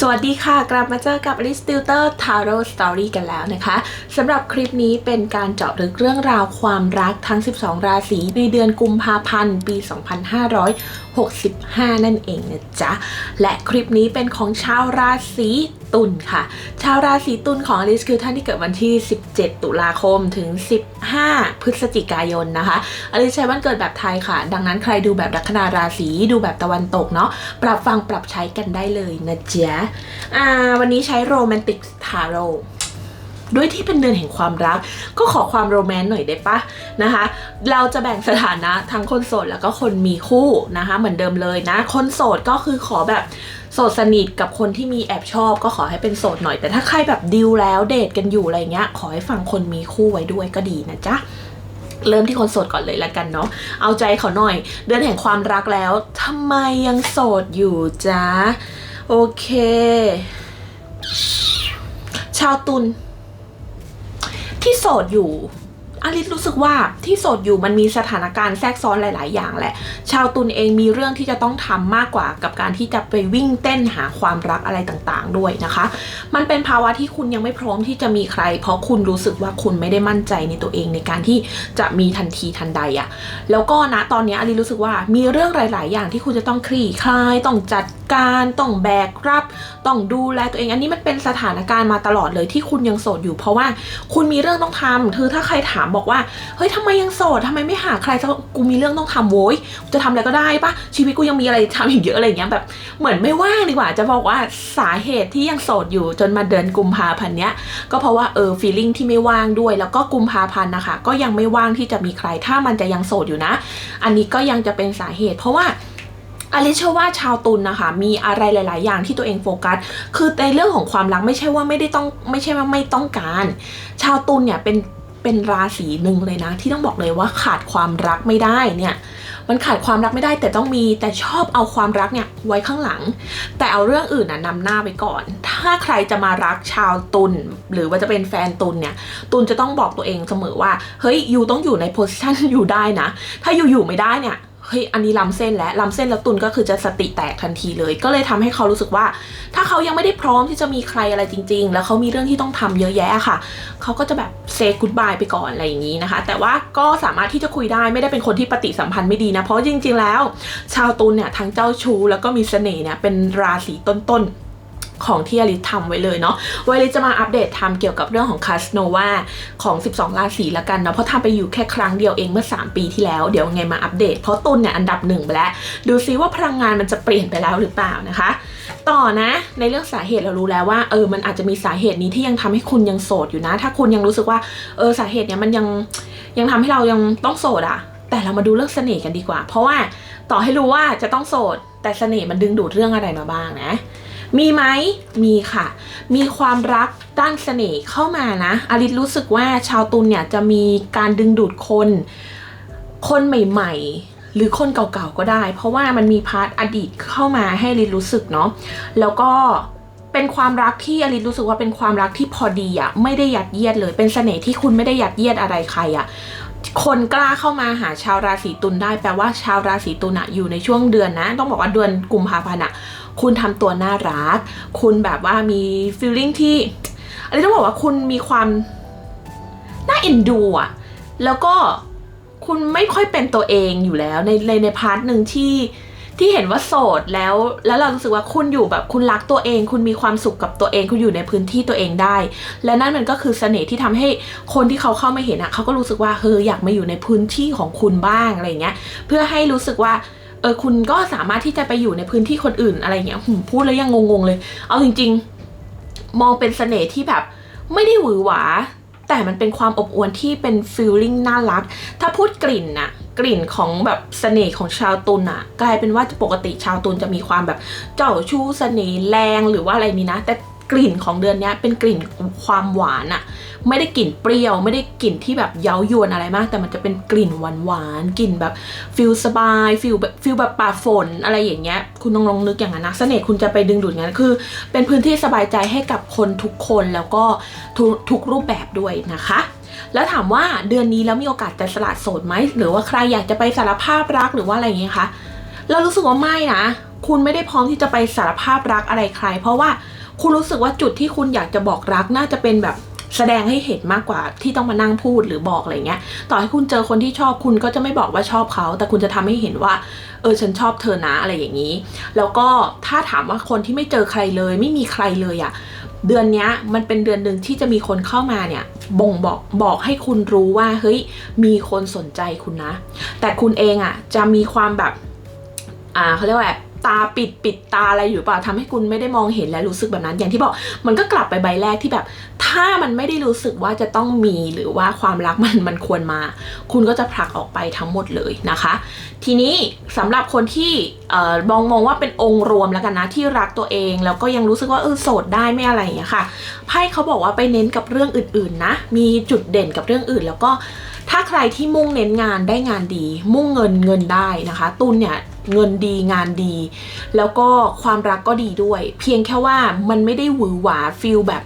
สวัสดีค่ะ กลับมาเจอกับ Alice Tutor Tarot Story กันแล้วนะคะสำหรับคลิปนี้เป็นการเจาะลึกเรื่องราวความรักทั้ง 12 ราศีในเดือนกุมภาพันธ์ปี 2565 นั่นเองนะจ๊ะ และคลิปนี้เป็นของชาวราศี ตุลค่ะ ชาวราศีตุลของอลิสคือท่านที่เกิดวันที่ 17 ตุลาคมถึง 15 พฤศจิกายนนะคะอลิสใช้วันเกิดแบบไทยค่ะ ดังนั้นใครดูแบบลัคนาราศีดูแบบตะวันตกเนาะปรับฟังปรับใช้กันได้เลยนะจ๊ะอ่าวันนี้ใช้โรแมนติกทาโร่ด้วยที่เป็นเดือนแห่งความรัก ก็ขอความโรแมนต์หน่อยได้ปะนะคะ เราจะแบ่งสถานะทั้งคนโสดแล้วก็คนมีคู่นะคะ เหมือนเดิมเลยนะ คนโสดก็คือขอแบบ โสดสนิทกับคนที่มีแอบชอบก็ขอให้เป็นโสดหน่อย แต่ถ้าใครแบบดิวแล้วเดทกันอยู่อะไรเงี้ย ขอให้ฟังคนมีคู่ไว้ด้วยก็ดีนะจ๊ะเริ่มที่คนโสดก่อนเลยละกันเนาะ เอาใจเขาหน่อย เดือนแห่งความรักแล้วทำไมยังโสดอยู่จ๊ะ โอเค ชาวตุลที่โสดอยู่ อลิสรู้สึกว่าที่โสดอยู่มันมีสถานการณ์แทรกซ้อนหลาย ๆ อย่างแหละ ชาวตุลเองมีเรื่องที่จะต้องทำมากกว่ากับการที่จะไปวิ่งเต้นหาความรักอะไรต่างๆ ด้วยนะคะ มันเป็นภาวะที่คุณยังไม่พร้อมที่จะมีใคร เพราะคุณรู้สึกว่าคุณไม่ได้มั่นใจในตัวเองในการที่จะมีทันทีทันใดอะแล้วก็นะตอนนี้อลิรู้สึกว่ามีเรื่องหลาย ๆ อย่างที่คุณจะต้องคลี่คลายต้องจัดการต้องแบกรับ ต้องดูแลตัวเองอันนี้มันเป็นสถานการณ์มาตลอดเลยที่คุณยังโสดอยู่ เพราะว่าคุณมีเรื่องต้องทำคือถ้าใครถามบอกว่าเฮ้ยทำไมยังโสดทำไมไม่หาใครสักกูมีเรื่องต้องทำโว้ยจะทำอะไรก็ได้ปะชีวิตกูยังมีอะไรทำอีกเยอะอะไรเงี้ยแบบเหมือนไม่ว่างดีกว่า จะบอกว่าสาเหตุที่ยังโสดอยู่จนมาเดือนกุมภาพันธ์เนี้ยก็เพราะว่าเออฟีลลิ่งที่ไม่ว่างด้วย แล้วก็กุมภาพันธ์นะคะ ก็ยังไม่ว่างที่จะมีใครถ้ามันจะยังโสดอยู่นะ อันนี้ก็ยังจะเป็นสาเหตุ เพราะว่าอลิเชื่อว่าชาวตุลนะคะมีอะไรหลาย ๆ อย่างที่ตัวเองโฟกัส คือในเรื่องของความรักไม่ใช่ว่าไม่ได้ต้องไม่ใช่ว่าไม่ต้องการ ชาวตุลเนี่ยเป็น เป็นราศีหนึ่งเลยนะ ที่ต้องบอกเลยว่าขาดความรักไม่ได้เนี่ยมันขาดความรักไม่ได้แต่ต้องมีแต่ชอบเอาความรักเนี่ยไว้ข้างหลัง แต่เอาเรื่องอื่นน่ะนำหน้าไปก่อน ถ้าใครจะมารักชาวตุลหรือว่าจะเป็นแฟนตุลเนี่ยตุลจะต้องบอกตัวเองเสมอว่าเฮ้ยยูต้องอยู่ในโพสิชันอยู่ได้นะ ถ้าอยู่อยู่ไม่ได้เนี่ย เฮ้ยอันนี้ล้ำเส้นแล้วล้ำเส้นแล้วตุลก็คือจะสติแตกทันทีเลย ก็เลยทำให้เขารู้สึกว่า ถ้าเขายังไม่ได้พร้อมที่จะมีใครอะไรจริง ๆ แล้วเขามีเรื่องที่ต้องทำเยอะแยะค่ะ เขาก็จะแบบเซกุ d บายไปก่อนอะไรอย่างนี้นะคะ แต่ว่าก็สามารถที่จะคุยได้ไม่ได้เป็นคนที่ปฏิสัมพันธ์ไม่ดีนะ เพราะจริง ๆ แล้ว ชาวตุลเนี่ยทั้งเจ้าชู้แล้วก็มีเสน่ห์เนี่ยเป็นราศีต้นๆ ของที่อลิสทำไว้เลยเนาะวลิสจะมาอัปเดตทำเกี่ยวกับเรื่องของคาสโนวาของ 12 ราศีละกันเนาะเพราะทำไปอยู่แค่ครั้งเดียวเองเมื่อ 3 ปีที่แล้ว เดี๋ยวไงมาอัปเดต เพราะตุลเนี่ยอันดับหนึ่งไปแล้ว ดูซิว่าพลังงานมันจะเปลี่ยนไปแล้วหรือเปล่านะคะ ต่อนะในเรื่องสาเหตุเรารู้แล้วว่าเออมันอาจจะมีสาเหตุนี้ที่ยังทำให้คุณยังโสดอยู่นะ ถ้าคุณยังรู้สึกว่าเออสาเหตุเนี้ยมันยังยังทำให้เรายังต้องโสดอะแต่เรามาดูเรื่องเสน่ห์กันดีกว่า เพราะว่าต่อให้รู้ว่าจะต้องโสดแต่เสน่ห์มันดึงดูดเรื่องอะไรมาบ้างนะ มีไหมมีค่ะ มีความรักด้านเสน่ห์เข้ามานะ อลิสรู้สึกว่าชาวตุลเนี่ยจะมีการดึงดูดคน คนใหม่ๆ หรือคนเก่าๆก็ได้ เพราะว่ามันมีพาร์ทอดีตเข้ามาให้อลิสรู้สึกเนาะแล้วก็เป็นความรักที่อลิสรู้สึกว่าเป็นความรักที่พอดีอะไม่ได้ยัดเยียดเลย เป็นเสน่ห์ที่คุณไม่ได้ยัดเยียดอะไรใครอะคนกล้าเข้ามาหาชาวราศีตุลได้แปลว่าชาวราศีตุลอะอยู่ในช่วงเดือนนะ ต้องบอกว่าเดือนกุมภาพันธ์อะ คุณทำตัวน่ารัก คุณแบบว่ามี feeling ที่อันนี้ต้องบอกว่าคุณมีความน่าเอ็นดูอะแล้วก็คุณไม่ค่อยเป็นตัวเองอยู่แล้ว ในในในพาร์ทหนึ่งที่ที่เห็นว่าโสดแล้ว แล้วเรารู้สึกว่าคุณอยู่แบบคุณรักตัวเอง คุณมีความสุขกับตัวเอง คุณอยู่ในพื้นที่ตัวเองได้ และนั่นมันก็คือเสน่ห์ที่ทำให้คนที่เขาเข้ามาเห็นอะเขาก็รู้สึกว่าเฮ้ยอยากมาอยู่ในพื้นที่ของคุณบ้างอะไรเงี้ย เพื่อให้รู้สึกว่า เออคุณก็สามารถที่จะไปอยู่ในพื้นที่คนอื่นอะไรเงี้ยหืมพูดแล้วยังงงๆเลย เอาจริง ๆ มองเป็นเสน่ห์ที่แบบ ไม่ได้หวือหวา แต่มันเป็นความอบอวลที่เป็นฟีลลิ่งน่ารัก ถ้าพูดกลิ่นน่ะกลิ่นของแบบเสน่ห์ของชาวตุลน่ะกลายเป็นว่าปกติชาวตุลจะมีความแบบเจ้าชู้เสน่ห์แรงหรือว่าอะไรนี้นะ แต่กลิ่นของเดือนนี้เป็นกลิ่นความหวานอะ ไม่ได้กลิ่นเปรี้ยว ไม่ได้กลิ่นที่แบบเย้ายวนอะไรมาก แต่มันจะเป็นกลิ่นหวานหวานๆกลิ่นแบบฟิลสบายฟิลแบบฟิลแบบป่าฝนอะไรอย่างเงี้ย คุณลองลองนึกอย่างนั้นนะเสน่ห์คุณจะไปดึงดูดงั้นคือ เป็นพื้นที่สบายใจให้กับคนทุกคนแล้วก็ทุกทุกรูปแบบด้วยนะคะแล้วถามว่าเดือนนี้แล้วมีโอกาสจะสละโสดไหมหรือว่าใครอยากจะไปสารภาพรักหรือว่าอะไรอย่างเงี้ยคะเรารู้สึกว่าไม่นะ คุณไม่ได้พร้อมที่จะไปสารภาพรักอะไรใคร เพราะว่าคุณรู้สึกว่าจุดที่คุณอยากจะบอกรักน่าจะเป็นแบบ แสดงให้เห็นมากกว่าที่ต้องมานั่งพูดหรือบอกอะไรเงี้ย ต่อให้คุณเจอคนที่ชอบคุณก็จะไม่บอกว่าชอบเขา แต่คุณจะทำให้เห็นว่า เออฉันชอบเธอนะอะไรอย่างนี้ แล้วก็ถ้าถามว่าคนที่ไม่เจอใครเลย ไม่มีใครเลยอะเดือนนี้มันเป็นเดือนหนึ่งที่จะมีคนเข้ามาเนี่ยบ่งบอกบอกให้คุณรู้ว่าเฮ้ยมีคนสนใจคุณนะ แต่คุณเองอะจะมีความแบบอ่าเขาเรียกว่า ตาปิดปิดตาอะไรอยู่เปล่าทำให้คุณไม่ได้มองเห็นและรู้สึกแบบนั้น อย่างที่บอกมันก็กลับไปใบแรกที่แบบ ถ้ามันไม่ได้รู้สึกว่าจะต้องมีหรือว่าความรักมันมันควรมา คุณก็จะผลักออกไปทั้งหมดเลยนะคะ ทีนี้สำหรับคนที่เอ่อมองมองว่าเป็นองค์รวมแล้วกันนะที่รักตัวเองแล้วก็ยังรู้สึกว่าเออโสดได้ไม่อะไรอย่างเงี้ยค่ะไพ่เขาบอกว่าไปเน้นกับเรื่องอื่นๆนะ มีจุดเด่นกับเรื่องอื่นแล้วก็ ถ้าใครที่มุ่งเน้นงานได้งานดี มุ่งเงินเงินได้นะคะ ตุนเนี่ยเงินดีงานดี แล้วก็ความรักก็ดีด้วย เพียงแค่ว่ามันไม่ได้หวือหวาฟิลแบบ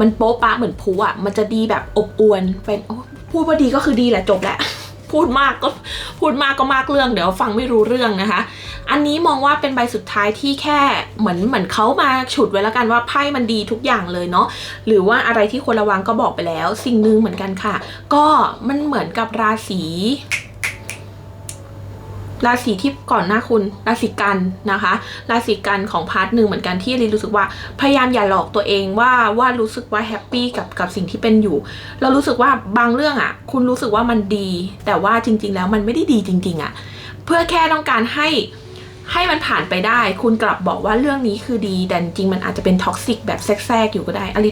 มันโป๊ะปะเหมือนพูอะมันจะดีแบบอบอวนเป็นพูดว่าดีก็คือดีแหละจบแหละ พูดมากก็พูดมากก็มากเรื่องเดี๋ยวฟังไม่รู้เรื่องนะคะ อันนี้มองว่าเป็นใบสุดท้ายที่แค่เหมือนเหมือนเขามาฉุดไว้แล้วกันว่าไพ่มันดีทุกอย่างเลยเนาะหรือว่าอะไรที่ควรระวังก็บอกไปแล้ว สิ่งหนึ่งเหมือนกันค่ะ ก็มันเหมือนกับราศี ราศีที่ก่อนหน้าคุณราศีกันนะคะ ราศีกันของพาร์ทหนึ่งเหมือนกันที่ลินรู้สึกว่าพยายามอย่าหลอกตัวเองว่าว่ารู้สึกว่าแฮปปี้กับกับสิ่งที่เป็นอยู่ เรารู้สึกว่าบางเรื่องอะ่ะ คุณรู้สึกว่ามันดี แต่ว่าจริง ๆ แล้วมันไม่ได้ดีจริง ๆอะ่ะเพื่อแค่ต้องการให้ให้มันผ่านไปได้ คุณกลับบอกว่าเรื่องนี้คือดีแต่จริงมันอาจจะเป็นท็อกซิกแบบแทรกๆอยู่ก็ได้อลิ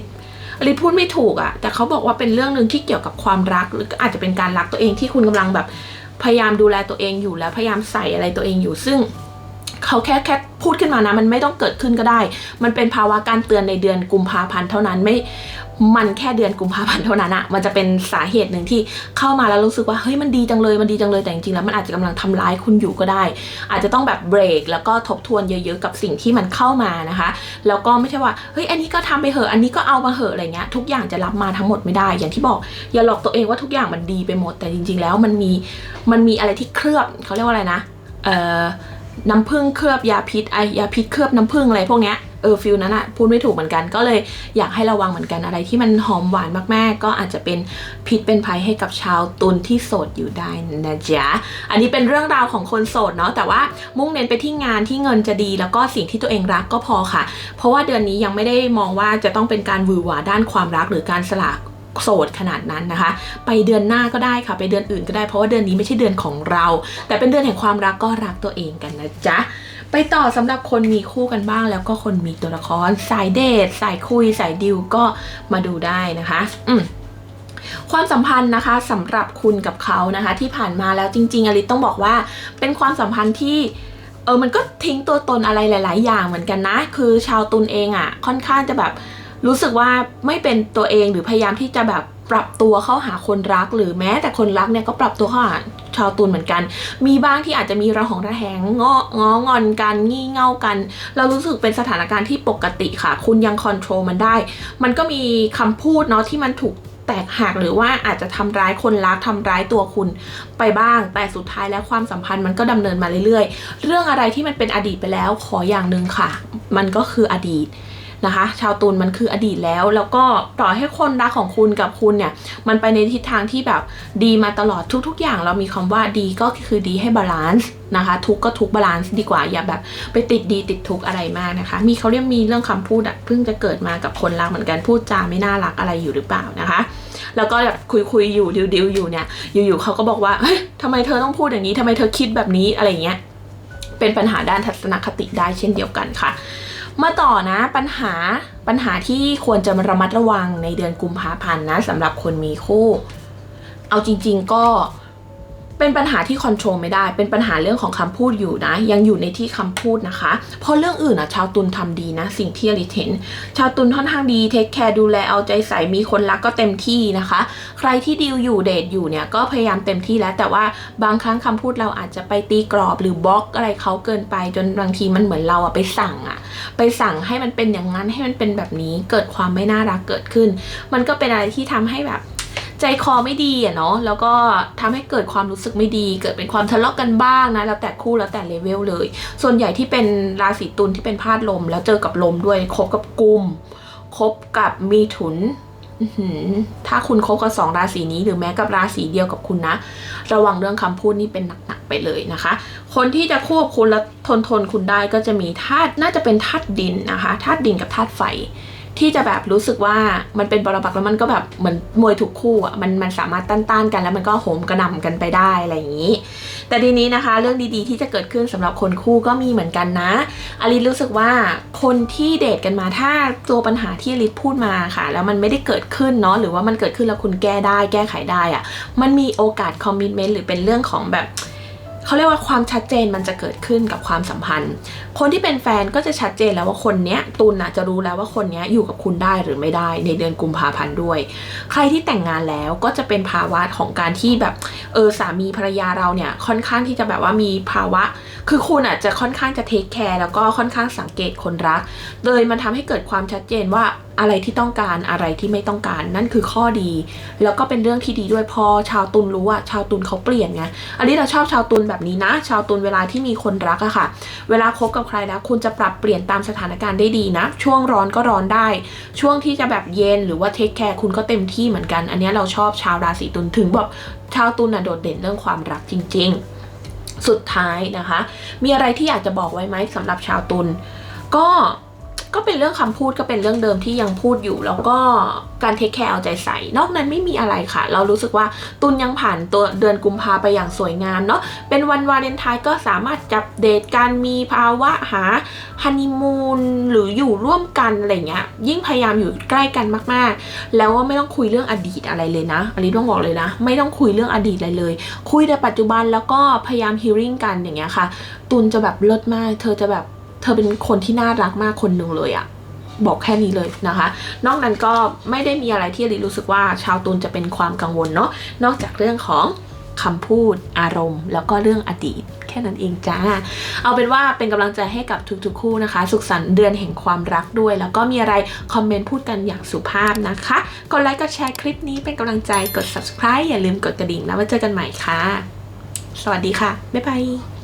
อลิพูดไม่ถูกอะ่ะแต่เขาบอกว่าเป็นเรื่องหนึ่งที่เกี่ยวกับความรักหรืออาจจะเป็นการรักตัวเองที่คุณกำลังแบบ พยายามดูแลตัวเองอยู่แล้วพยายามใส่อะไรตัวเองอยู่ซึ่ง เขาแค่แค่พูดขึ้นมานะ มันไม่ต้องเกิดขึ้นก็ได้ มันเป็นภาวะการเตือนในเดือนกุมภาพันธ์เท่านั้นไม่มันแค่เดือนกุมภาพันธ์เท่านั้นอะมันจะเป็นสาเหตุหนึ่งที่เข้ามาแล้วรู้สึกว่าเฮ้ยมันดีจังเลยมันดีจังเลยแต่จริงๆแล้วมันอาจจะกำลังทำร้ายคุณอยู่ก็ได้ อาจจะต้องแบบเบรกแล้วก็ทบทวนเยอะๆกับสิ่งที่มันเข้ามานะคะ แล้วก็ไม่ใช่ว่าเฮ้ยอันนี้ก็ทำไปเหอะอันนี้ก็เอามาเหอะอะไรเงี้ยทุกอย่างจะรับมาทั้งหมดไม่ได้ อย่างที่บอกอย่าหลอกตัวเองว่าทุกอย่างมันดีไปหมด แต่จริง ๆ แล้วมันมีมันมีอะไรที่เคลือบเขาเรียกว่าอะไรนะเอ่อ น้ำผึ้งเคลือบยาพิษไอยาพิษเคลือบน้ำผึ้งอะไรพวกเนี้ยเออฟิลนั้นอะพูดไม่ถูกเหมือนกันก็เลยอยากให้ระวังเหมือนกันอะไรที่มันหอมหวานมากๆ ก็อาจจะเป็นพิษเป็นภัยให้กับชาวตุลที่โสดอยู่ได้นะจ๊ะอันนี้เป็นเรื่องราวของคนโสดเนาะแต่ว่ามุ่งเน้นไปที่งานที่เงินจะดี แล้วก็สิ่งที่ตัวเองรักก็พอค่ะ เพราะว่าเดือนนี้ยังไม่ได้มองว่าจะต้องเป็นการวือหวาด้านความรักหรือการสละ โสดขนาดนั้นนะคะ ไปเดือนหน้าก็ได้ค่ะ ไปเดือนอื่นก็ได้เพราะว่าเดือนนี้ไม่ใช่เดือนของเรา แต่เป็นเดือนแห่งความรักก็รักตัวเองกันนะจ๊ะไปต่อสำหรับคนมีคู่กันบ้าง แล้วก็คนมีตัวละครสายเดทสายคุยสายดิวก็มาดูได้นะคะ อืมความสัมพันธ์นะคะสำหรับคุณกับเขานะคะ ที่ผ่านมาแล้วจริง ๆอลิต้องบอกว่า เป็นความสัมพันธ์ที่เออมันก็ทิ้งตัวตนอะไรหลาย ๆ อย่างเหมือนกันนะ คือชาวตุลเองอะ่ะ ค่อนข้างจะแบบ รู้สึกว่าไม่เป็นตัวเองหรือพยายามที่จะแบบปรับตัวเข้าหาคนรักหรือแม้แต่คนรักเนี่ยก็ปรับตัวเข้าหาชาวตุลเหมือนกัน มีบ้างที่อาจจะมีระหองระแหงงององอนกันงี่เง่ากัน เรารู้สึกเป็นสถานการณ์ที่ปกติค่ะ คุณยังคอนโทรลมันได้ มันก็มีคำพูดเนาะที่มันถูกแตกหักหรือว่าอาจจะทำร้ายคนรักทำร้ายตัวคุณไปบ้าง แต่สุดท้ายแล้วความสัมพันธ์มันก็ดำเนินมาเรื่อยๆ เรื่องอะไรที่มันเป็นอดีตไปแล้วขออย่างหนึ่งค่ะ มันก็คืออดีต นะคะ ชาวตุลมันคืออดีตแล้ว แล้วก็ต่อให้คนรักของคุณกับคุณเนี่ย มันไปในทิศทางที่แบบดีมาตลอดทุก ๆ อย่าง เรามีคำว่าดีก็คือดีให้บาลานซ์นะคะ ทุกก็ทุกบาลานซ์ดีกว่าอย่าแบบไปติดดีติดทุกอะไรมากนะคะ มีเขาเรียกมีเรื่องคำพูดอะเพิ่งจะเกิดมากับคนรักเหมือนกันพูดจาไม่น่ารักอะไรอยู่หรือเปล่านะคะ แล้วก็แบบคุยคุยอยู่ดิวดิวอยู่เนี่ย อยู่ๆเขาก็บอกว่าเฮ้ยทำไมเธอต้องพูดอย่างนี้ทำไมเธอคิดแบบนี้อะไรอย่างเงี้ยเป็นปัญหาด้านทัศนคติได้เช่นเดียวกันค่ะ มาต่อนะปัญหาปัญหาที่ควรจะระมัดระวังในเดือนกุมภาพันธ์นะสำหรับคนมีคู่ เอาจริง ๆ ก็ เป็นปัญหาที่คอนโทรลไม่ได้ เป็นปัญหาเรื่องของคำพูดอยู่นะ ยังอยู่ในที่คำพูดนะคะ เพราะเรื่องอื่นอะชาวตุลทำดีนะ สิ่งที่อลิเห็น ชาวตุลค่อนข้างดีเทคแคร์ดูแลเอาใจใส่มีคนรักก็เต็มที่นะคะ ใครที่ดีลอยู่เดทอยู่เนี่ยก็พยายามเต็มที่แล้ว แต่ว่าบางครั้งคำพูดเราอาจจะไปตีกรอบหรือบล็อกอะไรเขาเกินไป จนบางทีมันเหมือนเราอะไปสั่งอะไปสั่งให้มันเป็นอย่างนั้นให้มันเป็นแบบนี้ เกิดความไม่น่ารักเกิดขึ้น มันก็เป็นอะไรที่ทำให้แบบ ใจคอไม่ดีอะเนาะแล้วก็ทำให้เกิดความรู้สึกไม่ดี เกิดเป็นความทะเลาะกันบ้างนะแล้วแต่คู่แล้วแต่เลเวลเลย ส่วนใหญ่ที่เป็นราศีตุลที่เป็นพาดลม แล้วเจอกับลมด้วยคบกับกุมคบกับมีถุนถ้าคุณคบกับสองราศีนี้หรือแม้กับราศีเดียวกับคุณนะ ระวังเรื่องคำพูดนี่เป็นหนักๆไปเลยนะคะ คนที่จะควบคุณและทนทนคุณได้ก็จะมีธาตุน่าจะเป็นธาตุดินนะคะธาตุดินกับธาตุไฟ ที่จะแบบรู้สึกว่ามันเป็นบรปักษ์แล้วมันก็แบบเหมือนมวยถูกคู่อะมันมันสามารถต้านๆกันแล้วมันก็โหมกระหน่ำกันไปได้อะไรอย่างนี้ แต่ทีนี้นะคะ เรื่องดีๆที่จะเกิดขึ้นสำหรับคนคู่ก็มีเหมือนกันนะอลิสรู้สึกว่าคนที่เดทกันมาถ้าตัวปัญหาที่อลิสพูดมาค่ะ แล้วมันไม่ได้เกิดขึ้นเนาะหรือว่ามันเกิดขึ้นแล้วคุณแก้ได้ แก้ไขได้อะมันมีโอกาสคอมมิชเมนต์หรือเป็นเรื่องของแบบ เขาเรียกว่าความชัดเจนมันจะเกิดขึ้นกับความสัมพันธ์ คนที่เป็นแฟนก็จะชัดเจนแล้วว่าคนเนี้ยตุลน่ะจะรู้แล้วว่าคนเนี้ยอยู่กับคุณได้หรือไม่ได้ในเดือนกุมภาพันธ์ด้วย ใครที่แต่งงานแล้วก็จะเป็นภาวะของการที่แบบเออสามีภรรยาเราเนี่ยค่อนข้างที่จะแบบว่ามีภาวะ คือคุณอะจะค่อนข้างจะเทคแคร์แล้วก็ค่อนข้างสังเกตคนรักเลยมันทำให้เกิดความชัดเจนว่าอะไรที่ต้องการอะไรที่ไม่ต้องการนั่นคือข้อดี แล้วก็เป็นเรื่องที่ดีด้วยพอชาวตุลรู้อะชาวตุลเขาเปลี่ยนไงอันนี้เราชอบชาวตุลแบบนี้นะ ชาวตุลเวลาที่มีคนรักอะค่ะ เวลาคบกับใครแล้ว คุณจะปรับเปลี่ยนตามสถานการณ์ได้ดีนะ ช่วงร้อนก็ร้อนได้ ช่วงที่จะแบบเย็นหรือว่าเทคแคร์คุณก็เต็มที่เหมือนกัน อันนี้เราชอบชาวราศีตุลถึงแบบชาวตุลน่ะโดดเด่นเรื่องความรักจริง ๆ สุดท้ายนะคะ มีอะไรที่อยากจะบอกไว้ไหมสำหรับชาวตุลก็ ก็เป็นเรื่องคำพูดก็เป็นเรื่องเดิมที่ยังพูดอยู่ แล้วก็การเทคแคร์เอาใจใส่ นอกนั้นไม่มีอะไรค่ะ เรารู้สึกว่าตุลยังผ่านตัวเดือนกุมภาไปอย่างสวยงามเนาะเป็นวันวาเลนไทน์ก็สามารถจับเดทการมีภาวะหาฮันนีมูนหรืออยู่ร่วมกันอะไรเงี้ยยิ่งพยายามอยู่ใกล้กันมากๆ แล้วว่าไม่ต้องคุยเรื่องอดีตอะไรเลยนะอันนี้ต้องบอกเลยนะ ไม่ต้องคุยเรื่องอดีตอะไรเลย คุยแต่ปัจจุบันแล้วก็พยายามฮีริ่งกันอย่างเงี้ยค่ะตุลจะแบบเลิศมาก เธอจะแบบ เธอเป็นคนที่น่ารักมากคนหนึ่งเลยอะบอกแค่นี้เลยนะคะ นอกนั้นก็ไม่ได้มีอะไรที่ลิรู้สึกว่าชาวตุลจะเป็นความกังวลเนาะนอกจากเรื่องของคำพูดอารมณ์ แล้วก็เรื่องอดีต แค่นั้นเองจ้า เอาเป็นว่าเป็นกำลังใจให้กับทุกๆคู่นะคะ สุขสันต์เดือนแห่งความรักด้วย แล้วก็มีอะไรคอมเมนต์พูดกันอย่างสุภาพนะคะกดไลค์กดแชร์คลิปนี้เป็นกำลังใจกด subscribe อย่าลืมกดกระดิ่งแล้วมาเจอกันใหม่ค่ะ สวัสดีค่ะ บ๊ายบาย